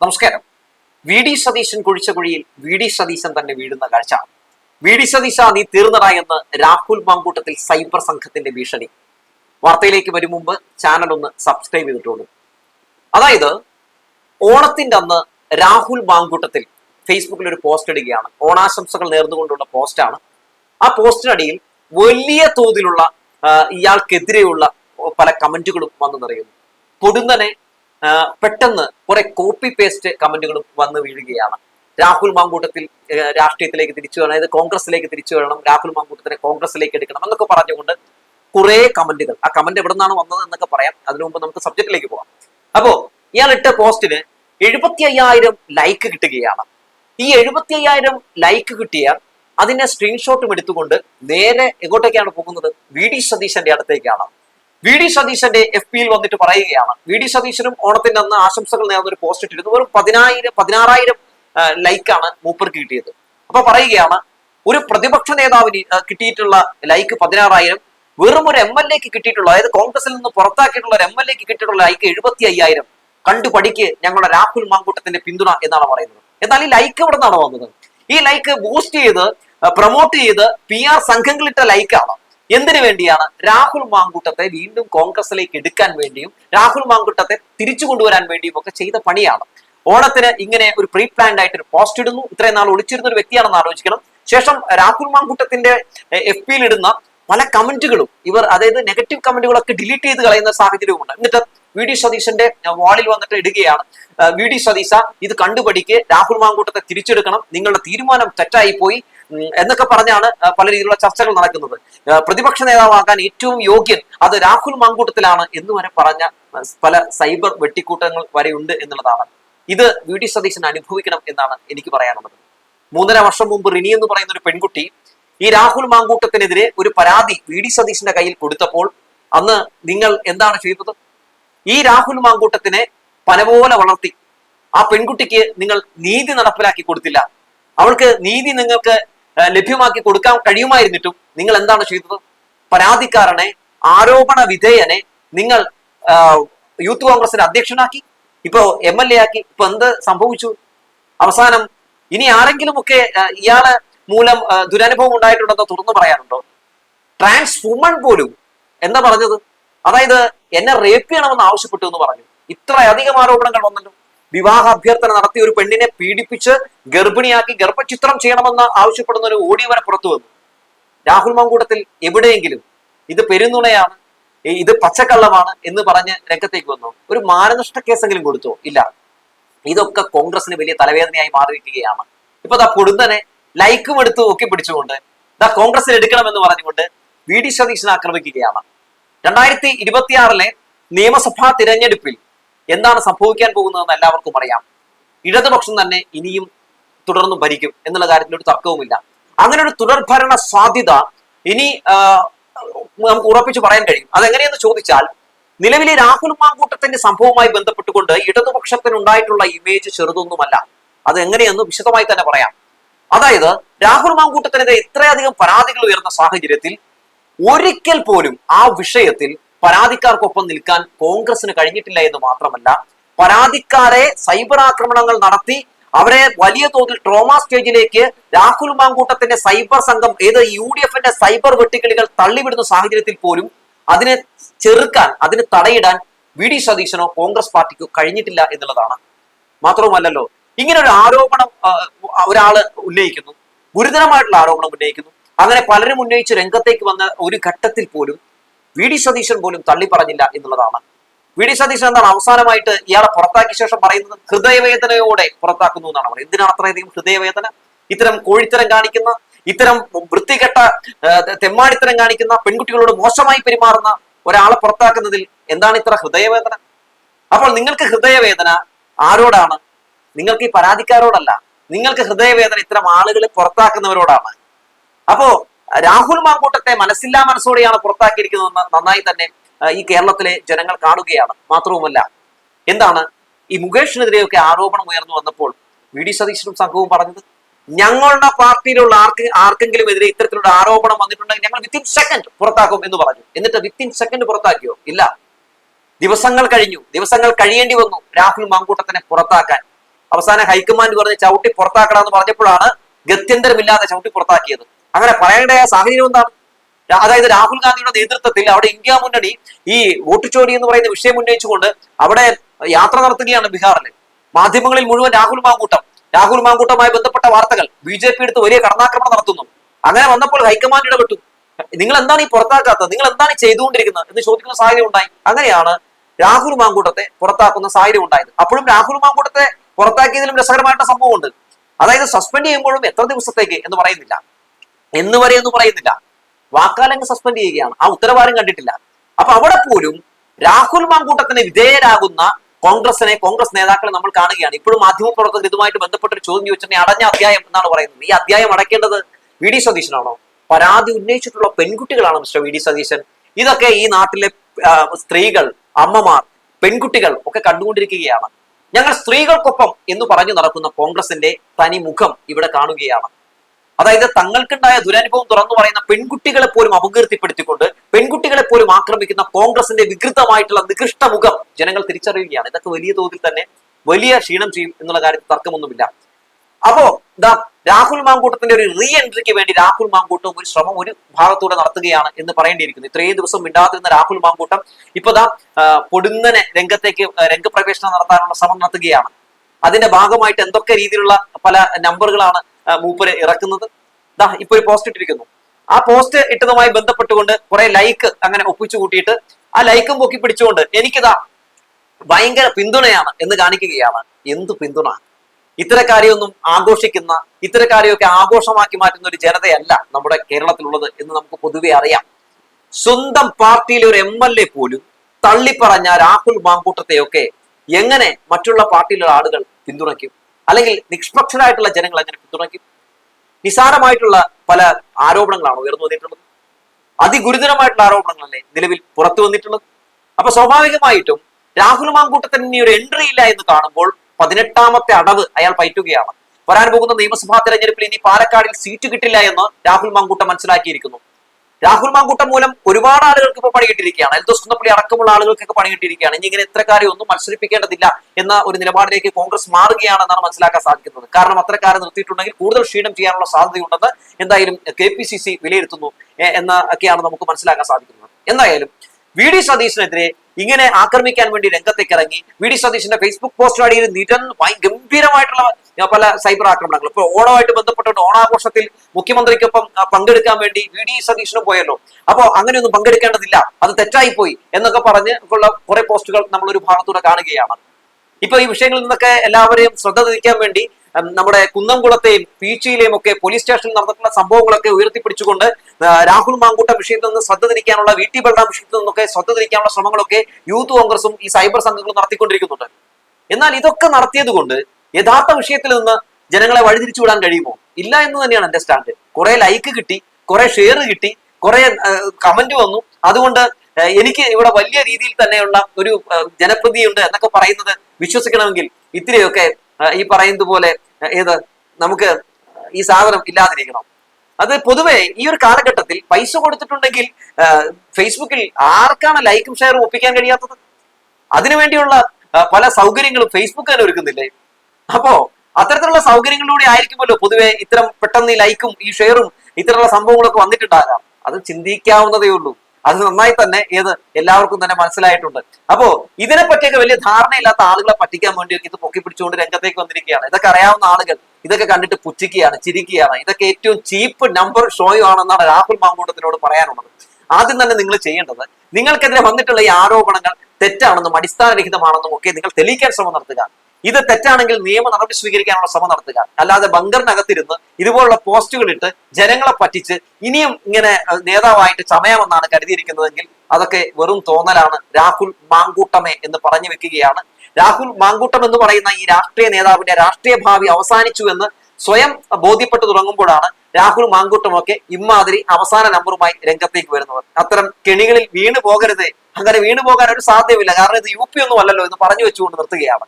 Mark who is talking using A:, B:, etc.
A: നമസ്കാരം. V D Satheesan കുഴിച്ച കുഴിയിൽ V D Satheesan തന്നെ വീഴുന്ന കാഴ്ച. വി ഡി സതീശ നീ തീർന്നടാ എന്ന് രാഹുൽ മാങ്കൂട്ടത്തിൽ സൈബർ സംഘത്തിന്റെ ഭീഷണി. വാർത്തയിലേക്ക് വരും മുമ്പ് ചാനൽ ഒന്ന് സബ്സ്ക്രൈബ് ചെയ്തിട്ടുള്ളൂ അതായത് ഓണത്തിന്റെ അന്ന് രാഹുൽ മാങ്കൂട്ടത്തിൽ ഫേസ്ബുക്കിൽ ഒരു പോസ്റ്റ് ഇടുകയാണ്. ഓണാശംസകൾ നേർന്നുകൊണ്ടുള്ള പോസ്റ്റാണ് ആ പോസ്റ്റിനടിയിൽ വലിയ തോതിലുള്ള ഇയാൾക്കെതിരെയുള്ള പല കമന്റുകളും വന്നു നിറയുന്നു. പൊടുന്നനെ പെട്ടെന്ന് കുറെ കോപ്പി പേസ്റ്റ് കമന്റുകളും വന്നു വീഴുകയാണ്. രാഹുൽ മാങ്കൂട്ടത്തിൽ രാഷ്ട്രീയത്തിലേക്ക് തിരിച്ചു വരണം അതായത് കോൺഗ്രസിലേക്ക് തിരിച്ചു വരണം രാഹുൽ മാങ്കൂട്ടത്തിനെ കോൺഗ്രസിലേക്ക് എടുക്കണം എന്നൊക്കെ പറഞ്ഞുകൊണ്ട് കുറെ കമന്റുകൾ. ആ കമന്റ് എവിടെ നിന്നാണ് വന്നത് എന്നൊക്കെ പറയാം. അതിനു മുമ്പ് നമുക്ക് സബ്ജക്റ്റിലേക്ക് പോവാം അപ്പോ ഇയാൾ ഇട്ട പോസ്റ്റിന് എഴുപത്തി അയ്യായിരം ലൈക്ക് കിട്ടുകയാണ്. ഈ എഴുപത്തി അയ്യായിരം ലൈക്ക് കിട്ടിയാൽ അതിനെ സ്ക്രീൻഷോട്ടും എടുത്തുകൊണ്ട് നേരെ എങ്ങോട്ടേക്കാണ് പോകുന്നത്? വി ഡി സതീശന്റെ അടുത്തേക്കാണ്. വി ഡി സതീശന്റെ എഫ് പിയിൽ വന്നിട്ട് പറയുകയാണ്. വി ഡി സതീശനും ഓണത്തിന്റെ അന്ന് ആശംസകൾ നേർന്ന ഒരു പോസ്റ്റ് ഇട്ടിരുന്നു. വെറും പതിനായിരം പതിനാറായിരം ലൈക്കാണ് മൂപ്പർക്ക് കിട്ടിയത്. അപ്പൊ പറയുകയാണ് ഒരു പ്രതിപക്ഷ നേതാവിന് കിട്ടിയിട്ടുള്ള ലൈക്ക് പതിനാറായിരം വെറും ഒരു എം എൽ എക്ക് കിട്ടിയിട്ടുള്ള അതായത് കോൺഗ്രസിൽ നിന്ന് പുറത്താക്കിയിട്ടുള്ള ഒരു എം എൽ എക്ക് കിട്ടിയിട്ടുള്ള ലൈക്ക് എഴുപത്തി അയ്യായിരം കണ്ടു പഠിക്ക് ഞങ്ങളുടെ രാഹുൽ മാങ്കൂട്ടത്തിന്റെ പിന്തുണ എന്നാണ് പറയുന്നത്. എന്നാൽ ഈ ലൈക്ക് എവിടെ നിന്നാണ് വന്നത്? ഈ ലൈക്ക് ബൂസ്റ്റ് ചെയ്ത് പ്രൊമോട്ട് ചെയ്ത് പി ആർ സംഘങ്ങളിട്ട ലൈക്കാണ് എന്തിനു വേണ്ടിയാണ് രാഹുൽ മാങ്കൂട്ടത്തെ വീണ്ടും കോൺഗ്രസിലേക്ക് എടുക്കാൻ വേണ്ടിയും രാഹുൽ മാങ്കൂട്ടത്തെ തിരിച്ചു കൊണ്ടുവരാൻ വേണ്ടിയും ഒക്കെ ചെയ്ത പണിയാണ്. ഓണത്തിന് ഇങ്ങനെ ഒരു പ്രീ പ്ലാൻഡ് ആയിട്ട് ഒരു പോസ്റ്റ് ഇടുന്നു. ഇത്രയും നാൾ ഒളിച്ചിരുന്ന ഒരു വ്യക്തിയാണെന്ന് ആലോചിക്കണം. ശേഷം രാഹുൽ മാങ്കൂട്ടത്തിന്റെ എഫ് പിയിൽ ഇടുന്ന പല കമന്റുകളും ഇവർ അതായത് നെഗറ്റീവ് കമന്റുകളൊക്കെ ഡിലീറ്റ് ചെയ്ത് കളയുന്ന സാഹചര്യവുമുണ്ട്. എന്നിട്ട് വി ഡി സതീശന്റെ വാളിൽ വന്നിട്ട് ഇടുകയാണ്. വി ഡി സതീശ ഇത് കണ്ടുപഠിക്ക് രാഹുൽ മാങ്കൂട്ടത്തെ തിരിച്ചെടുക്കണം. നിങ്ങളുടെ തീരുമാനം തെറ്റായി പോയി എന്നൊക്കെ പറഞ്ഞാണ് പല രീതിയിലുള്ള ചർച്ചകൾ നടക്കുന്നത്. പ്രതിപക്ഷ നേതാവാകാൻ ഏറ്റവും യോഗ്യൻ അത് രാഹുൽ മാങ്കൂട്ടത്തിലാണ് എന്ന് വരെ പറഞ്ഞ പല സൈബർ വെട്ടിക്കൂട്ടങ്ങൾ വരെ ഉണ്ട് എന്നുള്ളതാണ്. ഇത് വി ഡി സതീശൻ അനുഭവിക്കണം എന്നാണ് എനിക്ക് പറയാനുള്ളത്. മൂന്നര വർഷം മുമ്പ് റിനി എന്ന് പറയുന്ന ഒരു പെൺകുട്ടി ഈ രാഹുൽ മാങ്കൂട്ടത്തിനെതിരെ ഒരു പരാതി വി ഡി സതീശന്റെ കയ്യിൽ കൊടുത്തപ്പോൾ അന്ന് നിങ്ങൾ എന്താണ് ചെയ്തത്? ഈ രാഹുൽ മാങ്കൂട്ടത്തിനെ പനപോലെ വളർത്തി. ആ പെൺകുട്ടിക്ക് നിങ്ങൾ നീതി നടപ്പിലാക്കി കൊടുത്തില്ല. അവൾക്ക് നീതി നിങ്ങൾക്ക് ലഭ്യമാക്കി കൊടുക്കാൻ കഴിയുമായിരുന്നിട്ടും നിങ്ങൾ എന്താണ് ചെയ്തത്? പരാതിക്കാരനെ ആരോപണ വിധേയനെ നിങ്ങൾ യൂത്ത് കോൺഗ്രസിന്റെ അധ്യക്ഷനാക്കി ഇപ്പോ എം എൽ എ ആക്കി. ഇപ്പൊ എന്ത് സംഭവിച്ചു? അവസാനം ഇനി ആരെങ്കിലുമൊക്കെ ഇയാൾ മൂലം ദുരനുഭവം ഉണ്ടായിട്ടുണ്ടെന്ന് തുറന്നു പറയാനുണ്ടോ ട്രാൻസ് വുമൺ പോലും. എന്താ പറഞ്ഞത്? അതായത് എന്നെ റേപ്പ് ചെയ്യണമെന്ന് ആവശ്യപ്പെട്ടു എന്ന് പറഞ്ഞു. ഇത്രയധികം ആരോപണങ്ങൾ വന്നല്ലോ. വിവാഹ അഭ്യർത്ഥന നടത്തിയ ഒരു പെണ്ണിനെ പീഡിപ്പിച്ച് ഗർഭിണിയാക്കി ഗർഭചിത്രം ചെയ്യണമെന്ന് ആവശ്യപ്പെടുന്ന ഒരു ഓഡിയോ വരെ പുറത്തു വന്നു. രാഹുൽ മങ്കൂട്ടത്തിൽ എവിടെയെങ്കിലും ഇത് പെരുന്നുണയാണ് ഇത് പച്ചക്കള്ളമാണ് എന്ന് പറഞ്ഞ് രംഗത്തേക്ക് വന്നു. ഒരു മാനനഷ്ട കേസെങ്കിലും കൊടുത്തോ? ഇല്ല. ഇതൊക്കെ കോൺഗ്രസിന് വലിയ തലവേദനയായി മാറിയിരിക്കുകയാണ്. ഇപ്പൊ ദാ പൊടുന്നനെ ലൈക്കും എടുത്ത് ഒക്കെ പിടിച്ചുകൊണ്ട് ദാ കോൺഗ്രസിൽ എടുക്കണമെന്ന് പറഞ്ഞുകൊണ്ട് വി. ഡി. സതീശനെ ആക്രമിക്കുകയാണ്. രണ്ടായിരത്തി ഇരുപത്തിയാറിലെ നിയമസഭാ തിരഞ്ഞെടുപ്പിൽ എന്താണ് സംഭവിക്കാൻ പോകുന്നതെന്ന് എല്ലാവർക്കും അറിയാം. ഇടതുപക്ഷം തന്നെ ഇനിയും തുടർന്ന് ഭരിക്കും എന്നുള്ള കാര്യത്തിൽ ഒരു തർക്കവുമില്ല. അങ്ങനെ ഒരു തുടർഭരണ സാധ്യത ഇനി നമുക്ക് ഉറപ്പിച്ച് പറയാൻ കഴിയും. അതെങ്ങനെയെന്ന് ചോദിച്ചാൽ നിലവിലെ രാഹുൽ മാങ്കൂട്ടത്തിന്റെ സംഭവവുമായി ബന്ധപ്പെട്ടുകൊണ്ട് ഇടതുപക്ഷത്തിനുണ്ടായിട്ടുള്ള ഇമേജ് ചെറുതൊന്നുമല്ല. അത് എങ്ങനെയെന്ന് വിശദമായി തന്നെ പറയാം. അതായത് രാഹുൽ മാങ്കൂട്ടത്തിനെതിരെ ഇത്രയധികം പരാതികൾ ഉയർന്ന സാഹചര്യത്തിൽ ഒരിക്കൽ പോലും ആ വിഷയത്തിൽ പരാതിക്കാർക്കൊപ്പം നിൽക്കാൻ കോൺഗ്രസിന് കഴിഞ്ഞിട്ടില്ല എന്ന് മാത്രമല്ല പരാതിക്കാരെ സൈബർ ആക്രമണങ്ങൾ നടത്തി അവരെ വലിയ തോതിൽ ട്രോമ സ്റ്റേജിലേക്ക് രാഹുൽ മാങ്കൂട്ടത്തിന്റെ സൈബർ സംഘം ഏത് യു ഡി എഫിന്റെ സൈബർ വെട്ടിക്കിളികൾ തള്ളിവിടുന്ന സാഹചര്യത്തിൽ പോലും അതിനെ ചെറുക്കാൻ അതിന് തടയിടാൻ വി ഡി സതീശനോ കോൺഗ്രസ് പാർട്ടിക്കോ കഴിഞ്ഞിട്ടില്ല എന്നുള്ളതാണ്. മാത്രവുമല്ലല്ലോ ഇങ്ങനെ ഒരു ആരോപണം ഒരാൾ ഉന്നയിക്കുന്നു ഗുരുതരമായിട്ടുള്ള ആരോപണം ഉന്നയിക്കുന്നു. അങ്ങനെ പലരും ഉന്നയിച്ച് രംഗത്തേക്ക് വന്ന ഒരു ഘട്ടത്തിൽ പോലും വി ഡി സതീശൻ പോലും തള്ളി പറഞ്ഞില്ല എന്നുള്ളതാണ്. വി ഡി സതീശൻ എന്താണ് അവസാനമായിട്ട് ഇയാളെ പുറത്താക്കിയ ശേഷം പറയുന്നത് ഹൃദയവേദനയോടെ പുറത്താക്കുന്നു എന്നാണ് പറയുന്നത്. എന്തിനാണ് അത്രയധികം ഹൃദയവേദന? ഇത്തരം കോഴിത്തരം കാണിക്കുന്ന ഇത്തരം വൃത്തികെട്ട തെമ്മാടിത്തരം കാണിക്കുന്ന പെൺകുട്ടികളോട് മോശമായി പെരുമാറുന്ന ഒരാളെ പുറത്താക്കുന്നതിൽ എന്താണ് ഇത്ര ഹൃദയവേദന? അപ്പോൾ നിങ്ങൾക്ക് ഹൃദയവേദന ആരോടാണ്? നിങ്ങൾക്ക് ഈ പരാതിക്കാരോടല്ല. നിങ്ങൾക്ക് ഹൃദയവേദന ഇത്തരം ആളുകളെ പുറത്താക്കുന്നവരോടാണ്. അപ്പോ രാഹുൽ മാങ്കൂട്ടത്തെ മനസ്സില്ലാ മനസ്സോടെയാണ് പുറത്താക്കിയിരിക്കുന്നതെന്ന് നന്നായി തന്നെ ഈ കേരളത്തിലെ ജനങ്ങൾ കാണുകയാണ്. മാത്രവുമല്ല എന്താണ് ഈ മുകേഷിനെതിരെയൊക്കെ ആരോപണം ഉയർന്നു വന്നപ്പോൾ വി ഡി സതീശനും സംഘവും പറഞ്ഞത് ഞങ്ങളുടെ പാർട്ടിയിലുള്ള ആർക്ക് ആർക്കെങ്കിലും എതിരെ ഇത്തരത്തിലുള്ള ആരോപണം വന്നിട്ടുണ്ടെങ്കിൽ ഞങ്ങൾ വിത്തിൻ സെക്കൻഡ് പുറത്താക്കും എന്ന് പറഞ്ഞു. എന്നിട്ട് വിത്തിൻ സെക്കൻഡ് പുറത്താക്കിയോ? ഇല്ല. ദിവസങ്ങൾ കഴിഞ്ഞു. ദിവസങ്ങൾ കഴിയേണ്ടി വന്നു രാഹുൽ മാങ്കൂട്ടത്തിനെ പുറത്താക്കാൻ. അവസാനം ഹൈക്കമാൻഡ് പറഞ്ഞ് ചവിട്ടി പുറത്താക്കണമെന്ന് പറഞ്ഞപ്പോഴാണ് ഗത്യന്തരമില്ലാതെ ചവിട്ടി പുറത്താക്കിയത്. അങ്ങനെ പറയേണ്ട സാഹചര്യം എന്താണ്? അതായത് രാഹുൽ ഗാന്ധിയുടെ നേതൃത്വത്തിൽ അവിടെ ഇന്ത്യ മുന്നണി ഈ വോട്ട് ചോരി എന്ന് പറയുന്ന വിഷയം ഉന്നയിച്ചുകൊണ്ട് അവിടെ യാത്ര നടത്തുകയാണ് ബീഹാറിൽ മാധ്യമങ്ങളിൽ മുഴുവൻ രാഹുൽ മാങ്കൂട്ടം. രാഹുൽ മാങ്കൂട്ടവുമായി ബന്ധപ്പെട്ട വാർത്തകൾ ബി ജെ പി എടുത്ത് വലിയ കടന്നാക്രമണം നടത്തുന്നു. അങ്ങനെ വന്നപ്പോൾ ഹൈക്കമാൻഡ് ഇടപെട്ടു. നിങ്ങൾ എന്താണ് ഈ പുറത്താക്കാത്തത്? നിങ്ങൾ എന്താണ് ചെയ്തുകൊണ്ടിരിക്കുന്നത്? എന്ന് ചോദിക്കുന്ന സാഹചര്യം ഉണ്ടായി. അങ്ങനെയാണ് രാഹുൽ മാങ്കൂട്ടത്തെ പുറത്താക്കുന്ന സാഹചര്യം ഉണ്ടായത്. അപ്പോഴും രാഹുൽ മാങ്കൂട്ടത്തെ പുറത്താക്കിയതിലും രസകരമായിട്ടുള്ള സംഭവമുണ്ട്. അതായത് സസ്പെൻഡ് ചെയ്യുമ്പോഴും എത്ര ദിവസത്തേക്ക് എന്ന് പറയുന്നില്ല. എന്ന് വരെ എന്ന് പറയുന്നില്ല. വാക്കാലങ്ങ് സസ്പെൻഡ് ചെയ്യുകയാണ്. ആ ഉത്തരവാദം കണ്ടിട്ടില്ല. അപ്പൊ അവിടെ പോലും രാഹുൽ മാങ്കൂട്ടത്തിന് വിധേയരാകുന്ന കോൺഗ്രസിനെ കോൺഗ്രസ് നേതാക്കളെ നമ്മൾ കാണുകയാണ്. ഇപ്പോഴും മാധ്യമപ്രവർത്തകർ ഇതുമായിട്ട് ബന്ധപ്പെട്ട ഒരു ചോദ്യം ചോദിച്ചിട്ടുണ്ടെങ്കിൽ അടഞ്ഞ അധ്യായം എന്നാണ് പറയുന്നത്. ഈ അധ്യായം അടയ്ക്കേണ്ടത് വി ഡി സതീശനാണോ? പരാതി ഉന്നയിച്ചിട്ടുള്ള പെൺകുട്ടികളാണ് മിസ്റ്റർ വി ഡി സതീശൻ. ഇതൊക്കെ ഈ നാട്ടിലെ സ്ത്രീകൾ അമ്മമാർ പെൺകുട്ടികൾ ഒക്കെ കണ്ടുകൊണ്ടിരിക്കുകയാണ്. ഞങ്ങൾ സ്ത്രീകൾക്കൊപ്പം എന്ന് പറഞ്ഞു നടക്കുന്ന കോൺഗ്രസിന്റെ തനി മുഖം ഇവിടെ കാണുകയാണ്. അതായത് തങ്ങൾക്കുണ്ടായ ദുരനുഭവം തുറന്നു പറയുന്ന പെൺകുട്ടികളെ പോലും അപകീർത്തിപ്പെടുത്തിക്കൊണ്ട് പെൺകുട്ടികളെ പോലും ആക്രമിക്കുന്ന കോൺഗ്രസിന്റെ വികൃതമായിട്ടുള്ള നികൃഷ്ട മുഖം ജനങ്ങൾ തിരിച്ചറിയുകയാണ്. ഇതൊക്കെ വലിയ തോതിൽ തന്നെ വലിയ ക്ഷീണം ചെയ്യും എന്നുള്ള കാര്യത്തിൽ തർക്കമൊന്നുമില്ല. അപ്പോ ദാ രാഹുൽ മാങ്കൂട്ടത്തിന്റെ ഒരു റീ എൻട്രിക്ക് വേണ്ടി രാഹുൽ മാങ്കൂട്ടം ഒരു ശ്രമം ഒരു ഭാഗത്തൂടെ നടത്തുകയാണ് എന്ന് പറയേണ്ടിയിരിക്കുന്നു. ഇത്രയും ദിവസം മിണ്ടാതിരുന്ന രാഹുൽ മാങ്കൂട്ടം ഇപ്പൊ ദാ പൊടുന്നനെ രംഗത്തേക്ക് രംഗപ്രവേശനം നടത്താനുള്ള ശ്രമം നടത്തുകയാണ്. അതിന്റെ ഭാഗമായിട്ട് എന്തൊക്കെ രീതിയിലുള്ള പല നമ്പറുകളാണ് മൂപ്പര് ഇറക്കുന്നത്. ദാ ഇപ്പൊ ഒരു പോസ്റ്റ് ഇട്ടിരിക്കുന്നു. ആ പോസ്റ്റ് ഇട്ടതുമായി ബന്ധപ്പെട്ടുകൊണ്ട് കുറെ ലൈക്ക് അങ്ങനെ ഒപ്പിച്ചു കൂട്ടിയിട്ട് ആ ലൈക്കും പൊക്കി പിടിച്ചുകൊണ്ട് എനിക്കിതാ ഭയങ്കര പിന്തുണയാണ് എന്ന് കാണിക്കുകയാണ്. എന്ത് പിന്തുണ? ഇത്തരക്കാരെയൊന്നും ആഘോഷിക്കുന്ന ഇത്തരക്കാരെയൊക്കെ ആഘോഷമാക്കി മാറ്റുന്ന ഒരു ജനതയല്ല നമ്മുടെ കേരളത്തിലുള്ളത് എന്ന് നമുക്ക് പൊതുവെ അറിയാം. സ്വന്തം പാർട്ടിയിലെ ഒരു എം എൽ എ പോലും തള്ളിപ്പറഞ്ഞ രാഹുൽ മാങ്കൂട്ടത്തെയൊക്കെ എങ്ങനെ മറ്റുള്ള പാർട്ടിയിലുള്ള ആളുകൾ പിന്തുണയ്ക്കും? അല്ലെങ്കിൽ നിഷ്പക്ഷരായിട്ടുള്ള ജനങ്ങൾ അങ്ങനെ പിന്തുണയ്ക്കും. നിസാരമായിട്ടുള്ള പല ആരോപണങ്ങളാണ് ഉയർന്നു വന്നിട്ടുള്ളത്. അതിഗുരുതരമായിട്ടുള്ള ആരോപണങ്ങളല്ലേ നിലവിൽ പുറത്തു വന്നിട്ടുള്ളത്. അപ്പൊ സ്വാഭാവികമായിട്ടും രാഹുൽ മാങ്കൂട്ടത്തിന് ഇനി ഒരു എൻട്രി ഇല്ല എന്ന് കാണുമ്പോൾ പതിനെട്ടാമത്തെ അടവ് അയാൾ പയറ്റുകയാണ്. വരാൻ പോകുന്ന നിയമസഭാ തെരഞ്ഞെടുപ്പിൽ ഇനി പാലക്കാടിൽ സീറ്റ് കിട്ടില്ല എന്ന് രാഹുൽ മാങ്കൂട്ടം മനസ്സിലാക്കിയിരിക്കുന്നു. രാഹുൽ മാങ്കൂട്ടം മൂലം ഒരുപാട് ആളുകൾക്ക് ഇപ്പോൾ പണി കിട്ടിയിരിക്കുകയാണ് എൽദോസ് കുന്നപ്പള്ളി അടക്കമുള്ള ആളുകൾക്കൊക്കെ പണി കിട്ടിയിരിക്കുകയാണ് ഇനി ഇങ്ങനെ ഇത്രക്കാരെ ഒന്നും മത്സരിപ്പിക്കേണ്ടതില്ല എന്ന ഒരു നിലപാടിലേക്ക് കോൺഗ്രസ് മാറുകയാണെന്നാണ് മനസ്സിലാക്കാൻ സാധിക്കുന്നത്. കാരണം അത്രക്കാരെ നിർത്തിയിട്ടുണ്ടെങ്കിൽ കൂടുതൽ ക്ഷീണം ചെയ്യാനുള്ള സാധ്യതയുണ്ടെന്ന് എന്തായാലും കെ പി സി സി വിലയിരുത്തുന്നു എന്ന് ഒക്കെയാണ് നമുക്ക് മനസ്സിലാക്കാൻ സാധിക്കുന്നത്. എന്തായാലും വി ഡി സതീശനെതിരെ ഇങ്ങനെ ആക്രമിക്കാൻ വേണ്ടി രംഗത്തേക്ക് ഇറങ്ങി. വി ഡി സതീശന്റെ ഫേസ്ബുക്ക് പോസ്റ്റ് അടിയിൽ നിരന്ന് ഗംഭീരമായിട്ടുള്ള പല സൈബർ ആക്രമണങ്ങൾ ഇപ്പൊ ഓണമായിട്ട് ബന്ധപ്പെട്ടുകൊണ്ട് ഓണാഘോഷത്തിൽ മുഖ്യമന്ത്രിക്കൊപ്പം പങ്കെടുക്കാൻ വേണ്ടി വി ഡി സതീശനും പോയല്ലോ. അപ്പോ അങ്ങനെയൊന്നും പങ്കെടുക്കേണ്ടതില്ല. അത് തെറ്റായി പോയി എന്നൊക്കെ പറഞ്ഞ് ഉള്ള കുറെ പോസ്റ്റുകൾ നമ്മൾ ഒരു ഭാഗത്തൂടെ കാണുകയാണ്. ഇപ്പൊ ഈ വിഷയങ്ങളിൽ നിന്നൊക്കെ എല്ലാവരെയും ശ്രദ്ധ തിരിക്കാൻ വേണ്ടി നമ്മുടെ കുന്നംകുളത്തെയും പീച്ചിയിലെയും ഒക്കെ പോലീസ് സ്റ്റേഷനിൽ നടന്നിട്ടുള്ള സംഭവങ്ങളൊക്കെ ഉയർത്തിപ്പിടിച്ചുകൊണ്ട് രാഹുൽ മാങ്കൂട്ട വിഷയത്തിൽ നിന്ന് ശ്രദ്ധ തിരിക്കാനുള്ള വി ടി ബൽറാം വിഷയത്തിൽ നിന്നൊക്കെ ശ്രദ്ധ തിരിക്കാനുള്ള ശ്രമങ്ങളൊക്കെ യൂത്ത് കോൺഗ്രസും ഈ സൈബർ സംഘങ്ങളും നടത്തിക്കൊണ്ടിരിക്കുന്നുണ്ട്. എന്നാൽ ഇതൊക്കെ നടത്തിയത് കൊണ്ട് യഥാർത്ഥ വിഷയത്തിൽ നിന്ന് ജനങ്ങളെ വഴിതിരിച്ചു വിടാൻ കഴിയുമോ? ഇല്ല എന്ന് തന്നെയാണ് എന്റെ സ്റ്റാൻഡ്. കുറെ ലൈക്ക് കിട്ടി കുറെ ഷെയർ കിട്ടി കുറെ കമന്റ് വന്നു. അതുകൊണ്ട് എനിക്ക് ഇവിടെ വലിയ രീതിയിൽ തന്നെയുള്ള ഒരു ജനപ്രതിയുണ്ട് എന്നൊക്കെ പറയുന്നത് വിശ്വസിക്കണമെങ്കിൽ ഇത്തിരിയൊക്കെ ഈ പറയുന്നത് പോലെ ഏത് നമുക്ക് ഈ സാധനം ഇല്ലാതിരിക്കണം. അത് പൊതുവെ ഈ ഒരു കാലഘട്ടത്തിൽ പൈസ കൊടുത്തിട്ടുണ്ടെങ്കിൽ ഫേസ്ബുക്കിൽ ആർക്കാണ് ലൈക്കും ഷെയറും ഒപ്പിക്കാൻ കഴിയാത്തത്? അതിനുവേണ്ടിയുള്ള വേണ്ടിയുള്ള പല സൗകര്യങ്ങളും ഫേസ്ബുക്ക് തന്നെ ഒരുക്കുന്നില്ലേ? അപ്പോ അത്തരത്തിലുള്ള സൗകര്യങ്ങളിലൂടെ ആയിരിക്കുമല്ലോ പൊതുവെ ഇത്തരം പെട്ടെന്ന് ഈ ലൈക്കും ഈ ഷെയറും ഇത്തരമുള്ള സംഭവങ്ങളൊക്കെ വന്നിട്ടുണ്ടാകാം അത് ചിന്തിക്കാവുന്നതേ ഉള്ളൂ. അത് നന്നായി തന്നെ ഏത് എല്ലാവർക്കും തന്നെ മനസ്സിലായിട്ടുണ്ട്. അപ്പോ ഇതിനെ പറ്റിയൊക്കെ വലിയ ധാരണയില്ലാത്ത ആളുകളെ പറ്റിക്കാൻ വേണ്ടിയൊക്കെ ഇത് പൊക്കി പിടിച്ചുകൊണ്ട് രംഗത്തേക്ക് വന്നിരിക്കുകയാണ്. ഇതൊക്കെ അറിയാവുന്ന ആളുകൾ ഇതൊക്കെ കണ്ടിട്ട് പുച്ഛിക്കുകയാണ് ചിരിക്കുകയാണ്. ഇതൊക്കെ ഏറ്റവും ചീപ്പ് നമ്പർ ഷോയും ആണെന്നാണ് രാഹുൽ മാങ്കൂട്ടത്തിനോട് പറയാനുള്ളത്. ആദ്യം തന്നെ നിങ്ങൾ ചെയ്യേണ്ടത് നിങ്ങൾക്കെതിരെ വന്നിട്ടുള്ള ഈ ആരോപണങ്ങൾ തെറ്റാണെന്നും അടിസ്ഥാനരഹിതമാണെന്നും ഒക്കെ നിങ്ങൾ തെളിയിക്കാൻ ശ്രമം നടത്തുക. ഇത് തെറ്റാണെങ്കിൽ നിയമ നടപടി സ്വീകരിക്കാനുള്ള ശ്രമം നടത്തുക. അല്ലാതെ ബങ്കറിനകത്തിരുന്ന് ഇതുപോലുള്ള പോസ്റ്റുകൾ ഇട്ട് ജനങ്ങളെ പറ്റിച്ച് ഇനിയും ഇങ്ങനെ നേതാവായിട്ട് ചമയാമെന്നാണ് കരുതിയിരിക്കുന്നതെങ്കിൽ അതൊക്കെ വെറും തോന്നലാണ്. രാഹുൽ മാങ്കൂട്ടമേ എന്ന് പറഞ്ഞു വെക്കുകയാണ്. രാഹുൽ മാങ്കൂട്ടം എന്ന് പറയുന്ന ഈ രാഷ്ട്രീയ നേതാവിന്റെ രാഷ്ട്രീയ ഭാവി അവസാനിച്ചു എന്ന് സ്വയം ബോധ്യപ്പെട്ടു തുടങ്ങുമ്പോഴാണ് രാഹുൽ മാങ്കൂട്ടമൊക്കെ ഇമാതിരി അവസാന നമ്പറുമായി രംഗത്തേക്ക് വരുന്നത്. അത്തരം കെണികളിൽ വീണു പോകരുത് അങ്ങനെ വീണു പോകാൻ ഒരു സാധ്യമില്ല കാരണം ഇത് യു പി ഒന്നും അല്ലല്ലോ എന്ന് പറഞ്ഞു വെച്ചുകൊണ്ട് നിർത്തുകയാണ്.